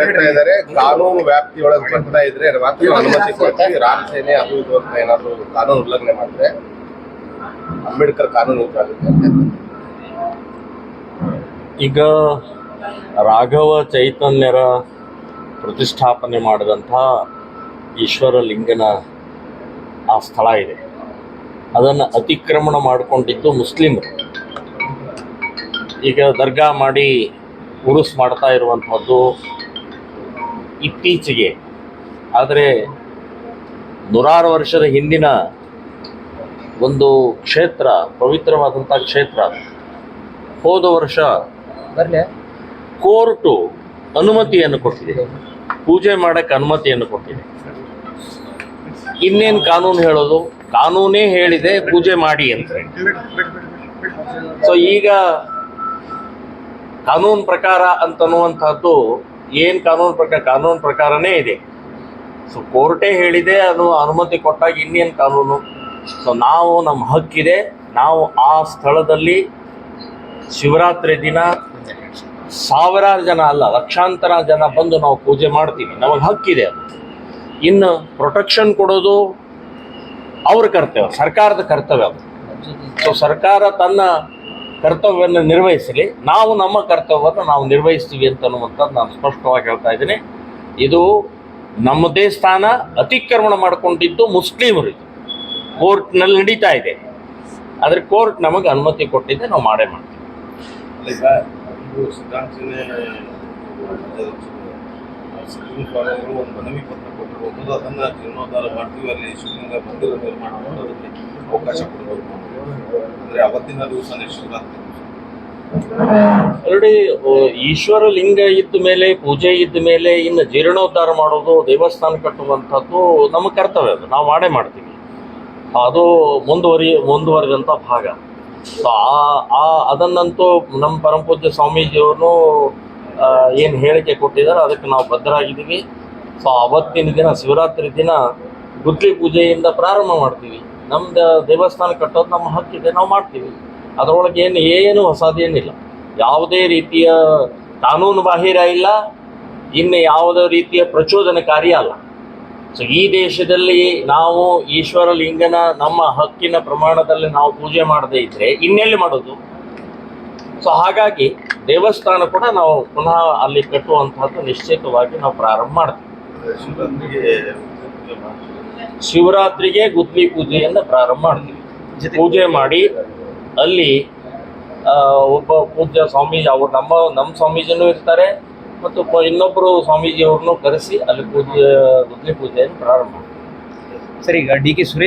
ಹೇಳ್ತಾ ಇದ್ದಾರೆ ಕಾನೂನು ವ್ಯಾಪ್ತಿಯೊಳಗೆ ಬರ್ತಾ ಇದ್ರೆ ಮಾತ್ರ ಅನುಮತಿ ಕೊಡ್ತೀವಿ. ರಾಮ ಸೇನೆ ಅದು ಇದು ಅಂತ ಏನಾದ್ರು ಕಾನೂನು ಉಲ್ಲಂಘನೆ ಮಾಡಿದ್ರೆ ಅಂಬೇಡ್ಕರ್ ಕಾನೂನು ಈಗ ರಾಘವ ಚೈತನ್ಯರ ಪ್ರತಿಷ್ಠಾಪನೆ ಮಾಡಿದಂಥ ಈಶ್ವರ ಲಿಂಗನ ಆ ಸ್ಥಳ ಇದೆ. ಅದನ್ನು ಅತಿಕ್ರಮಣ ಮಾಡಿಕೊಂಡಿದ್ದು ಮುಸ್ಲಿಮರು. ಈಗ ದರ್ಗಾ ಮಾಡಿ ಉರುಸ್ ಮಾಡ್ತಾ ಇರುವಂಥದ್ದು ಇತ್ತೀಚೆಗೆ. ಆದರೆ ನೂರಾರು ವರ್ಷದ ಹಿಂದಿನ ಒಂದು ಕ್ಷೇತ್ರ ಪವಿತ್ರವಾದಂಥ ಕ್ಷೇತ್ರ. ಹೋದ ವರ್ಷ ಬರಲಿ? ಕೋರ್ಟು ಅನುಮತಿಯನ್ನು ಕೊಟ್ಟಿದೆ. ಪೂಜೆ ಮಾಡಕ್ಕೆ ಅನುಮತಿಯನ್ನು ಕೊಟ್ಟಿದೆ. ಇನ್ನೇನು ಕಾನೂನು ಹೇಳೋದು? ಕಾನೂನೇ ಹೇಳಿದೆ ಪೂಜೆ ಮಾಡಿ ಅಂತ ಸೊ ಈಗ ಕಾನೂನು ಪ್ರಕಾರ ಅಂತನ್ನುವಂಥದ್ದು ಏನು ಕಾನೂನು ಪ್ರಕಾರ ಕಾನೂನು ಪ್ರಕಾರನೇ ಇದೆ. ಸೊ ಕೋರ್ಟೇ ಹೇಳಿದೆ, ಅದು ಅನುಮತಿ ಕೊಟ್ಟಾಗ ಇನ್ನೇನು ಕಾನೂನು? ಸೊ ನಾವು ನಮ್ಮ ಹಕ್ಕಿದೆ. ನಾವು ಆ ಸ್ಥಳದಲ್ಲಿ ಶಿವರಾತ್ರಿ ದಿನ ಸಾವಿರಾರು ಜನ ಅಲ್ಲ, ಲಕ್ಷಾಂತರ ಜನ ಬಂದು ನಾವು ಪೂಜೆ ಮಾಡ್ತೀವಿ. ನಮಗೆ ಹಕ್ಕಿದೆ ಅದು. ಇನ್ನು ಪ್ರೊಟೆಕ್ಷನ್ ಕೊಡೋದು ಅವ್ರ ಕರ್ತವ್ಯ, ಸರ್ಕಾರದ ಕರ್ತವ್ಯ ಅದು. ಸೊ ಸರ್ಕಾರ ತನ್ನ ಕರ್ತವ್ಯವನ್ನು ನಿರ್ವಹಿಸಲಿ. ನಾವು ನಮ್ಮ ಕರ್ತವ್ಯವನ್ನು ನಾವು ನಿರ್ವಹಿಸ್ತೀವಿ ಅಂತ ಅನ್ನುವಂಥದ್ದು ನಾನು ಸ್ಪಷ್ಟವಾಗಿ ಹೇಳ್ತಾ ಇದ್ದೀನಿ. ಇದು ನಮ್ಮದೇ ಸ್ಥಾನ ಅತಿಕ್ರಮಣ ಮಾಡಿಕೊಂಡಿದ್ದು ಮುಸ್ಲಿಮರು ಇದು. ಕೋರ್ಟ್ನಲ್ಲಿ ನಡೀತಾ ಇದೆ. ಆದರೆ ಕೋರ್ಟ್ ನಮಗೆ ಅನುಮತಿ ಕೊಟ್ಟಿದ್ದೆ, ನಾವು ಮಾಡೇ ಮಾಡ್ತೀವಿ. ನಿರ್ಮಾಣ ಅವಕಾಶ ಕೊಡಬೇಕು ಅಂದ್ರೆ ಅವತ್ತಿನ ದಿವಸನೇ ಶಿವರಾತ್ರಿ ಆಲ್ರೆಡಿ ಈಶ್ವರ ಲಿಂಗ ಇದ್ದ ಮೇಲೆ, ಪೂಜೆ ಇದ್ದ ಮೇಲೆ ಇನ್ನು ಜೀರ್ಣೋದ್ಧಾರ ಮಾಡೋದು, ದೇವಸ್ಥಾನ ಕಟ್ಟುವಂಥದ್ದು ನಮ್ಮ ಕರ್ತವ್ಯ ಅದು. ನಾವು ಮಾಡೇ ಮಾಡ್ತೀವಿ. ಅದು ಮುಂದುವರಿ, ಮುಂದುವರಿದಂಥ ಭಾಗ. ಸೊ ಆ ಅದನ್ನಂತೂ ನಮ್ಮ ಪರಮಪೂಜ್ಯ ಸ್ವಾಮೀಜಿಯವರು ಏನು ಹೇಳಿಕೆ ಕೊಟ್ಟಿದ್ದಾರೆ, ಅದಕ್ಕೆ ನಾವು ಬದ್ಧರಾಗಿದ್ದೀವಿ. ಸೊ ಅವತ್ತಿನ ದಿನ, ಶಿವರಾತ್ರಿ ದಿನ ಗುದ್ಲಿ ಪೂಜೆಯಿಂದ ಪ್ರಾರಂಭ ಮಾಡ್ತೀವಿ. ನಮ್ದು ದೇವಸ್ಥಾನ ಕಟ್ಟೋದು ನಮ್ಮ ಹಕ್ಕಿದೆ, ನಾವು ಮಾಡ್ತೀವಿ. ಅದರೊಳಗೆ ಏನು ಏನು ಹೊಸದೇನಿಲ್ಲ ಯಾವುದೇ ರೀತಿಯ ಕಾನೂನು ಬಾಹಿರ ಇಲ್ಲ, ಇನ್ನು ಯಾವುದೇ ರೀತಿಯ ಪ್ರಚೋದನಕಾರಿ ಅಲ್ಲ. ಸೊ ಈ ದೇಶದಲ್ಲಿ ನಾವು ಈಶ್ವರ ಲಿಂಗನ ನಮ್ಮ ಹಕ್ಕಿನ ಪ್ರಮಾಣದಲ್ಲಿ ನಾವು ಪೂಜೆ ಮಾಡದೇ ಇದ್ರೆ ಇನ್ನೆಲ್ಲಿ ಮಾಡೋದು? ಸೊ ಹಾಗಾಗಿ ದೇವಸ್ಥಾನ ಕೂಡ ನಾವು ಪುನಃ ಅಲ್ಲಿ ಕಟ್ಟುವಂತಹದ್ದು ನಿಶ್ಚಿತವಾಗಿ ನಾವು ಪ್ರಾರಂಭ ಮಾಡ್ತೀವಿ. ಶಿವರಾತ್ರಿಗೆ ಗುದ್ಲಿ ಪೂಜೆಯನ್ನು ಪ್ರಾರಂಭ ಮಾಡ್ತೀವಿ. ಪೂಜೆ ಮಾಡಿ ಅಲ್ಲಿ ಒಬ್ಬ ಪೂಜ್ಯ ಸ್ವಾಮೀಜಿ ಅವರು ನಮ್ಮ ನಮ್ಮ ಸ್ವಾಮೀಜಿನೂ ಇರ್ತಾರೆ ಮತ್ತು ಇನ್ನೊಬ್ಬರು ಇನ್ನೊಬ್ಬರು ಸ್ವಾಮೀಜಿಯವ್ರನ್ನೂ ಕರೆಸಿ ಅಲ್ಲಿ ಪೂಜೆ ಗುದ್ಲಿ ಪೂಜೆಯನ್ನು ಪ್ರಾರಂಭ ಮಾಡ್ತೀವಿ. ಸರಿ ಈಗ ಡಿ ಕೆ ಸುರೇಶ್